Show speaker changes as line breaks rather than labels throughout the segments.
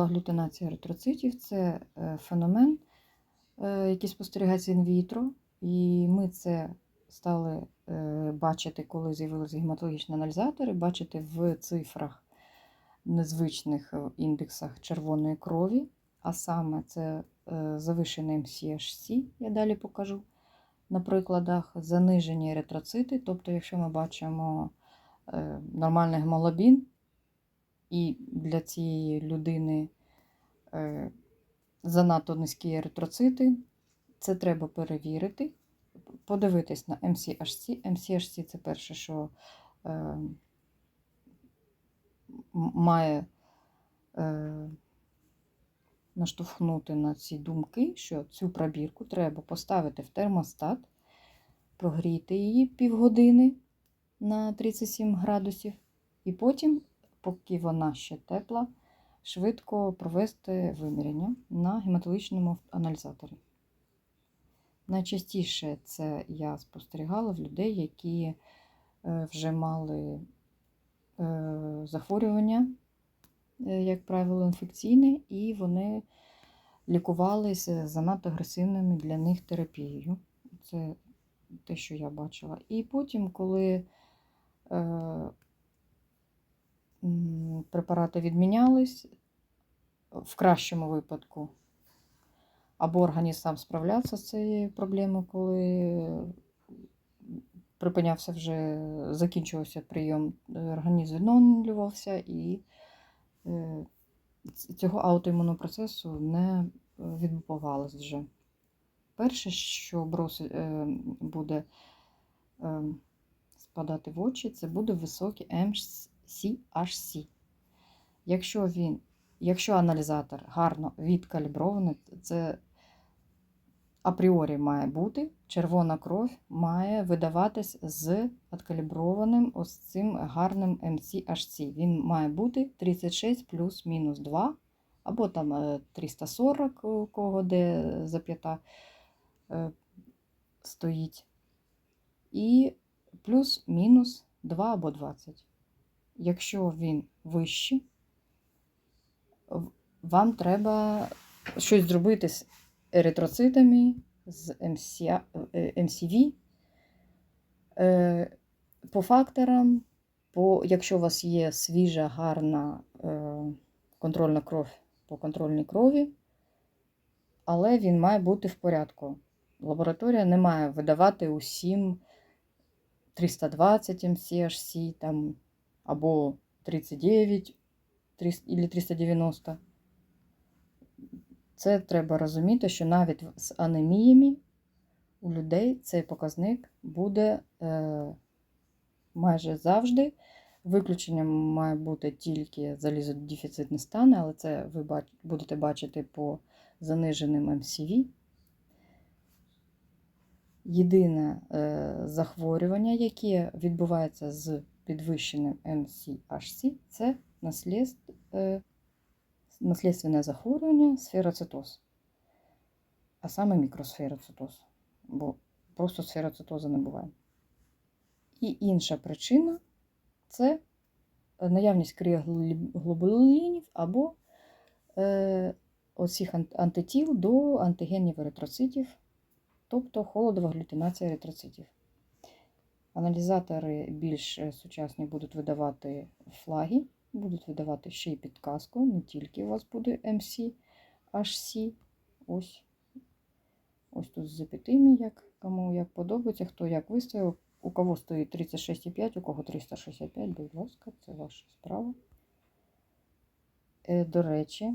Аглютинація еритроцитів це е, феномен, е, який спостерігається інвітро, і ми це стали е, бачити, коли з'явилися гематологічні аналізатори, бачити в цифрах незвичних індексах червоної крові, а саме це завишений MCHC, я далі покажу на прикладах, занижені еритроцити, тобто, якщо ми бачимо нормальний гемоглобін, і для цієї людини е, занадто низькі еритроцити. Це треба перевірити, подивитись на MCHC. MCHC це перше, що е, має е, наштовхнути на ці думки, що цю пробірку треба поставити в термостат, прогріти її півгодини на 37 градусів, і потім поки вона ще тепла, швидко провести виміряння на гематологічному аналізаторі. Найчастіше це я спостерігала в людей, які е, вже мали е, захворювання, е, як правило, інфекційне, і вони лікувалися занадто агресивними для них терапією. Це те, що я бачила. І потім, коли препарати відмінялись, в кращому випадку, або організм сам справлявся з цією проблемою, коли припинявся вже, закінчувався прийом, е, організм відновлювався і е, цього аутоімунного процесу не е, відбувалось вже. Перше, що буде е, спадати в очі, це буде високий MCHC. Якщо він, якщо аналізатор гарно відкалібрований, це апріорі має бути, червона кров має видаватись з відкаліброваним ось цим гарним MCHC. Він має бути 36 плюс-мінус 2, або там е, 340, у кого де зап'ята е, стоїть. І плюс-мінус 2 або 20. Якщо він вищий, вам треба щось зробити з еритроцитами, з MCA, е. Е, По факторам, по, якщо у вас є свіжа, гарна е, контрольна кров по контрольній крові, але він має бути в порядку. Лабораторія не має видавати усім 320 MCHC там, або 39 300 или 390. Це треба розуміти, що навіть з анеміями у людей цей показник буде е, майже завжди. Виключенням має бути тільки залізодефіцитні стани, але це ви будете бачити по заниженим MCV. Єдине е, захворювання, яке відбувається з підвищеним MCHC, це е, наслідственне захворювання сфероцитоз, а саме мікросфероцитоз, бо просто сфероцитозу не буває. І інша причина це наявність кріоглобулінів або е, оцих антитіл до антигенів еритроцитів, тобто холодова глютинація еритроцитів. Аналізатори більш е, сучасні будуть видавати флаги, будуть видавати ще й підказку, не тільки у вас буде MC, HC. Ось, ось тут з запятими, як кому як подобається, хто як виставив. У кого стоїть 36,5, у кого 365, будь ласка, це ваша справа. Е, До речі,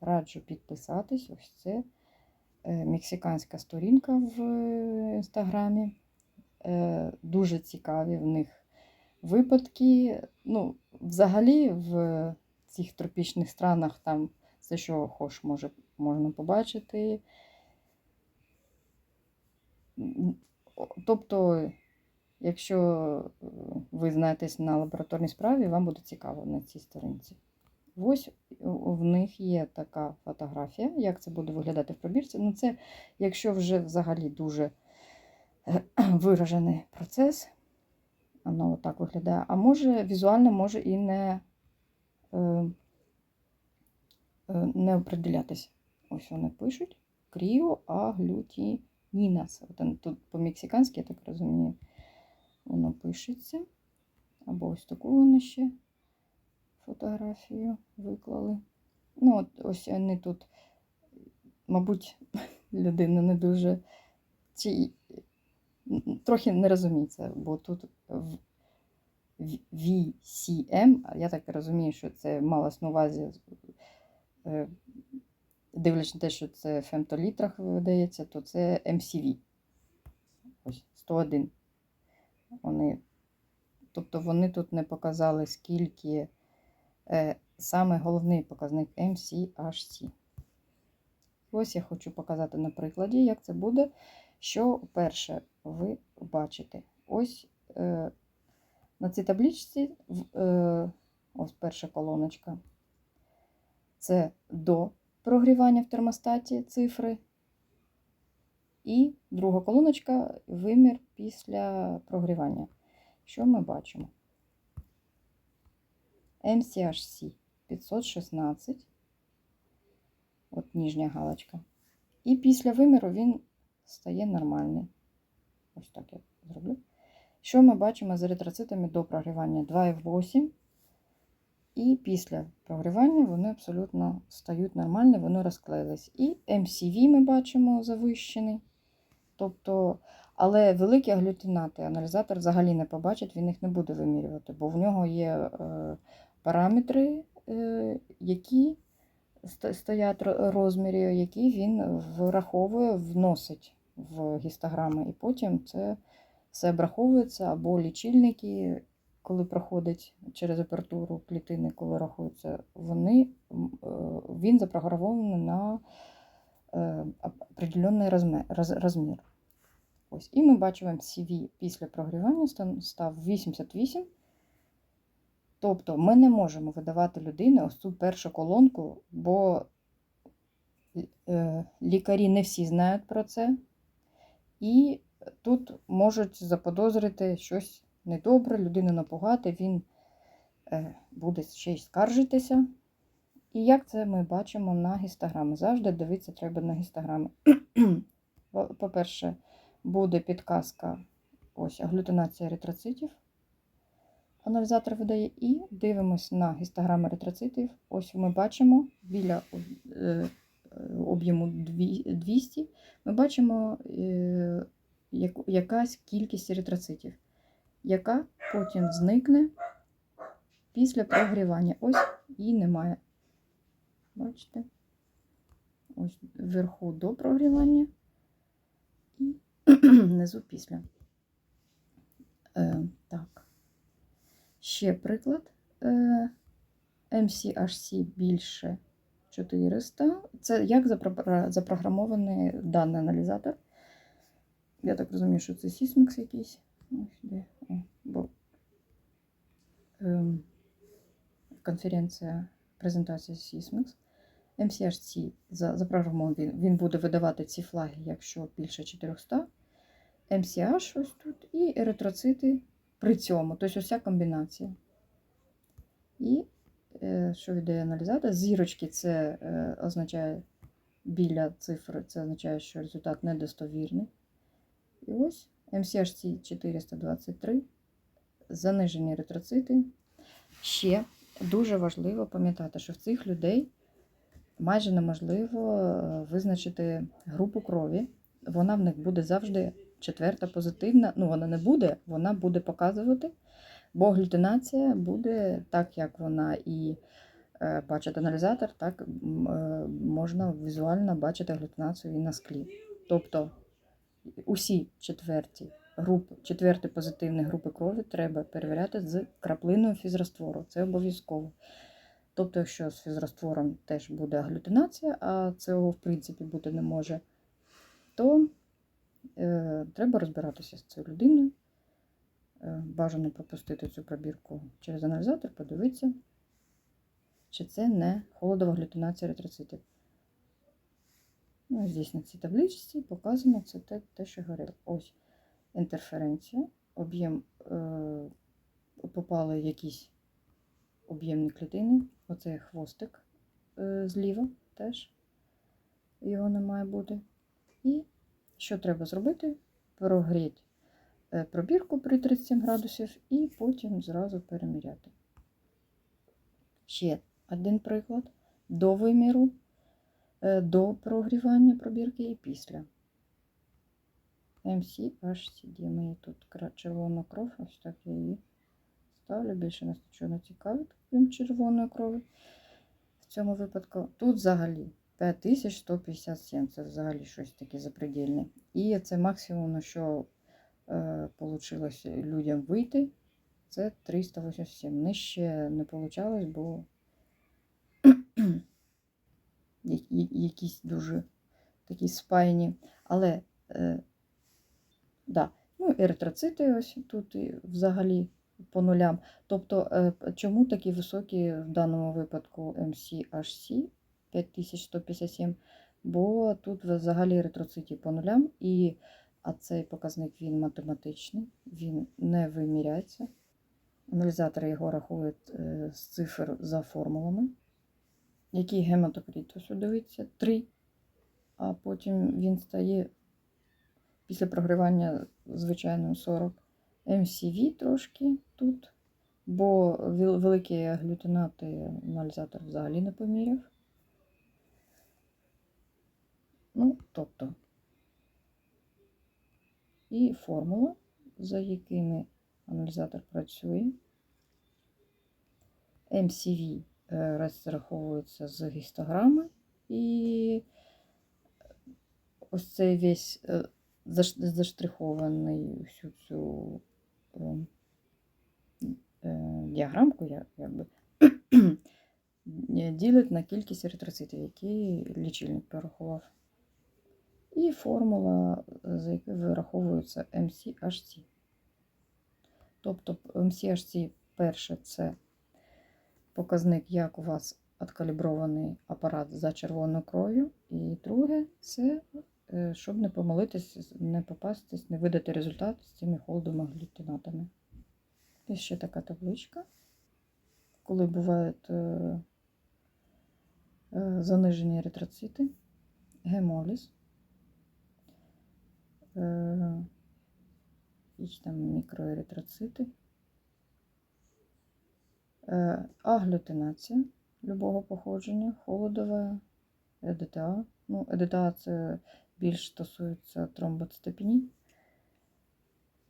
раджу підписатись. Ось це е, мексиканська сторінка в інстаграмі. Е, Дуже цікаві в них випадки. Ну, взагалі, в цих тропічних странах там все, що хоч може, можна побачити. Тобто, якщо е, ви знаєтесь на лабораторній справі, вам буде цікаво на цій сторінці. Ось в них є така фотографія, як це буде виглядати в пробірці. Ну, це якщо вже взагалі дуже виражений процес, воно отак виглядає. А може, візуально може і не, е, е, не определятися. Ось вони пишуть кріоаглютінінас. Тут по-мексиканськи, я так розумію, воно пишеться. Або ось таку вони ще фотографію виклали. Ну, от ось вони тут, мабуть, людина не дуже чи трохи не розуміється, бо тут VCM, я так розумію, що це малось на увазі, е, дивлячись на те, що це в фемтолітрах видається, то це MCV. Ось 101. Вони, тобто вони тут не показали, скільки е, саме головний показник MCHC. Ось я хочу показати на прикладі, як це буде. Що перше ви бачите? Ось е, на цій табличці е, ось перша колоночка. Це до прогрівання в термостаті цифри. І друга колоночка вимір після прогрівання. Що ми бачимо? MCHC 516. От нижня галочка. І після виміру він стає нормальний. Ось так я зроблю. Що ми бачимо з еритроцитами до прогрівання 2,8. І після прогрівання вони абсолютно стають нормальні, вони розклеїлись. І MCV ми бачимо завищений. Тобто, але великі аглютинати аналізатор взагалі не побачить, він їх не буде вимірювати, бо в нього є е, параметри, е, які стоять ро- розмірі, які він враховує, вносить в гістограми. І потім це все обраховується або лічильники, коли проходять через апертуру клітини, коли рахуються, вони, е, він запрограмований на е, определенний розмір. розмір. Ось. І ми бачимо CV після прогрівання став 88. Тобто ми не можемо видавати людині ось цю першу колонку, бо е, лікарі не всі знають про це. І тут можуть заподозрити щось недобре, людину напугати, він е, буде ще й скаржитися. І як це ми бачимо на гістограми? Завжди дивитися треба на гістограми. По- По-перше, буде підказка ось аглютинація еритроцитів. Аналізатор видає і дивимось на гістограми еритроцитів. Ось ми бачимо біля е, об'єму 200, ми бачимо е, якась кількість еритроцитів, яка потім зникне після прогрівання. Ось її немає. Бачите? Ось вверху до прогрівання і внизу після. Е, так. Ще приклад. Е, MCHC більше 400. Це як запрограмований даний аналізатор. Я так розумію, що це Sysmex якийсь. Бо, ем, конференція, презентація Sysmex. MCHC за- запрограмований, він, він буде видавати ці флаги, якщо більше 400. MCH ось тут і еритроцити цьому. Тобто ця комбінація. І е, що віддає аналізатор? Зірочки це е, означає біля цифри, це означає, що результат недостовірний. І ось MCHC 423, занижені еритроцити. Ще дуже важливо пам'ятати, що в цих людей майже неможливо е, визначити групу крові. Вона в них буде завжди четверта позитивна. Ну, вона не буде, вона буде показувати, бо глютинація буде так, як вона і е, бачить аналізатор, так е, можна візуально бачити глютинацію і на склі. Тобто усі четверті групи, четверті позитивні групи крові треба перевіряти з краплиною фізраствору. Це обов'язково. Тобто, якщо з фізраствором теж буде аглютинація, а цього в принципі бути не може, то треба розбиратися з цією людиною. Е, бажано пропустити цю пробірку через аналізатор, подивитися, чи це не холодова глютинація еритроцитів. Ну, здесь на цій табличці показано це те, те що говорив. Ось інтерференція, об'єм е, попали якісь об'ємні клітини, оце хвостик е, зліва теж. Його не має бути. І що треба зробити? Прогріти е, пробірку при 37 градусів і потім зразу переміряти. Ще один приклад до виміру, е, до прогрівання пробірки і після. MCHCD. Мені тут червона кров, ось так я її ставлю. Більше нас нічого не цікавить, крім червоної крові. В цьому випадку тут взагалі 5157. Це взагалі щось таке запредельне. І це максимум, на що е, вийшло людям вийти. Це 387. Нижче не вийшло, бо якісь дуже такі спаяні. Але, е, да. ну, еритроцити ось тут і взагалі по нулям. Тобто, е, чому такі високі в даному випадку MCHC 5157? Бо тут взагалі еритроцитів по нулям, і, а цей показник він математичний, він не виміряється. Аналізатори його рахують е, з цифр за формулами. Який гематокрит, ось дивіться, 3. А потім він стає після прогрівання звичайно 40. MCV трошки тут, бо великі глютинати аналізатор взагалі не поміряв. Ну, тобто, і формула, за якими аналізатор працює. MCV е, розраховується з гістограми, і ось цей весь е, заштрихований всю цю е, діаграмку, якби, ділить на кількість еритроцитів, які лічильник порахував. І формула, е, за якою вираховується MCHC. Тобто MCHC перше це показник, як у вас откалібрований апарат за червоною кров'ю. І друге це е, щоб не помилитись, не попастись, не видати результат з цими холодами глютинатами. І ще така табличка. Коли бувають е, занижені еритроцити, гемоліз, якісь там мікроеритроцити, е, аглютинація любого походження, холодова, ЕДТА. Ну, ЕДТА це більш стосується тромбоцитопенії.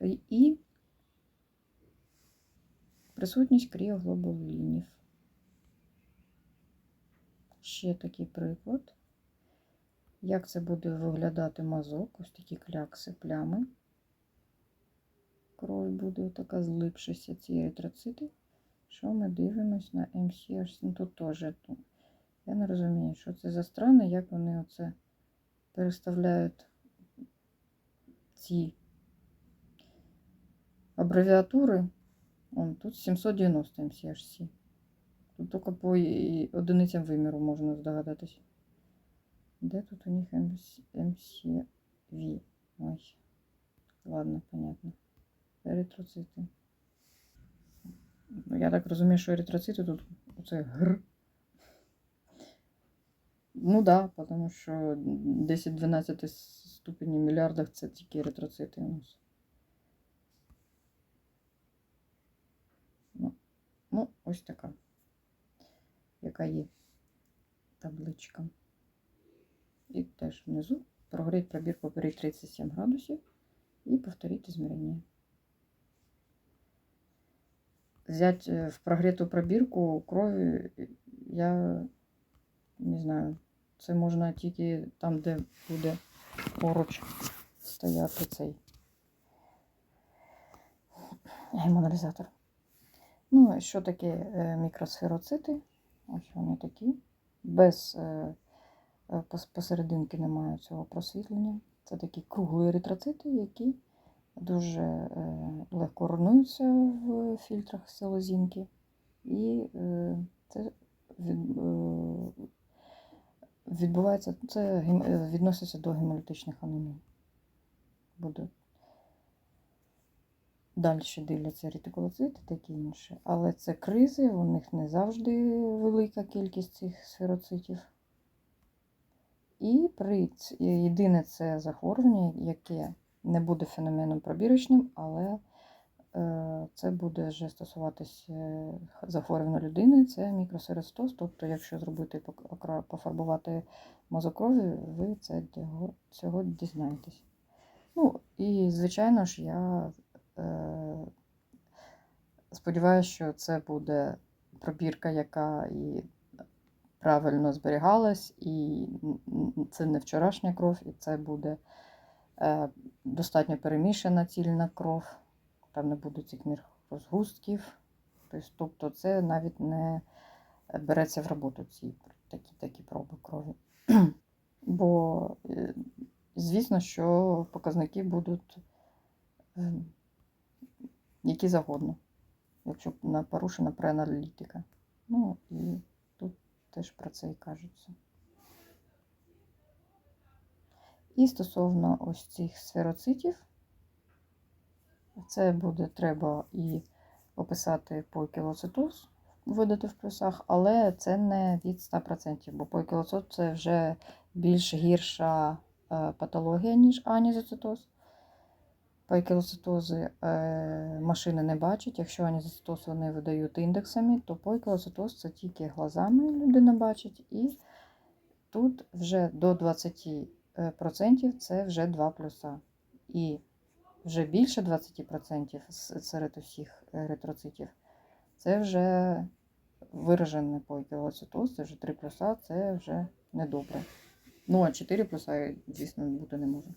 І- І присутність кріоглобулінів. Ще такий приклад. Як це буде виглядати мазок? Ось такі клякси, плями. Кров буде така злипшися, ці еритроцити. Що ми дивимось на MCH? Ну тут теж. ну, Я не розумію, що це за страни, як вони оце переставляють ці абревіатури. Вон, тут 790 MCHC. Тут тільки по одиницям виміру можна здогадатись. Де тут у них MC MCV? Ой. Ладно, понятно. Еритроцити. Ну, Я так розумію, що еритроцити тут оце гр. Ну да, тому що 10-12 ступені мільярдах це тільки еритроцити у нас. Ну, ну, ось така. Яка є табличка. І теж внизу прогріть пробірку при 37 градусів і повторіть измерення. Взять е, в прогрету пробірку крові я не знаю. Це можна тільки там, де буде поруч стояти цей гемоаналізатор. Ну, що таке е, мікросфероцити? Ось вони такі. Без е, посерединки немає цього просвітлення. Це такі круглі еритроцити, які дуже е, легко руйнуються в фільтрах селезінки. І е, це е, відбувається, це е, відноситься до гемолітичних анемій. Буде далі дивляться ретикулоцити, таке інше. Але це кризи, у них не завжди велика кількість цих сфероцитів. І при єдине це захворювання, яке не буде феноменом пробірочним, але е, це буде вже стосуватись е, захворювання людини, це мікросеростоз. Тобто, якщо зробити пофарбувати мозок ви це цього дізнаєтесь. Ну, і, звичайно ж, я е, сподіваюся, що це буде пробірка, яка і правильно зберігалась, і це не вчорашня кров, і це буде е, достатньо перемішана цільна кров, там не буде цих мір розгустків. Тобто, тобто це навіть не береться в роботу ці такі, такі проби крові. Бо, е, звісно, що показники будуть е, які завгодно, якщо порушена преаналітика. Ну і теж про це і кажеться. І стосовно ось цих сфероцитів, це буде треба і описати поікілоцитоз, видати в плюсах, але це не від 100%, бо поікілоцит це вже більш гірша е, патологія, ніж анізоцитоз. Поікілоцитози е, машини не бачать. Якщо анізоцитоз вони видають індексами, то поікілоцитоз це тільки глазами людина бачить. І тут вже до 20% це вже 2 плюса. І вже більше 20% серед усіх еритроцитів це вже виражений поікілоцитоз, це вже 3 плюса, це вже недобре. Ну, а 4 плюса, звісно, бути не може.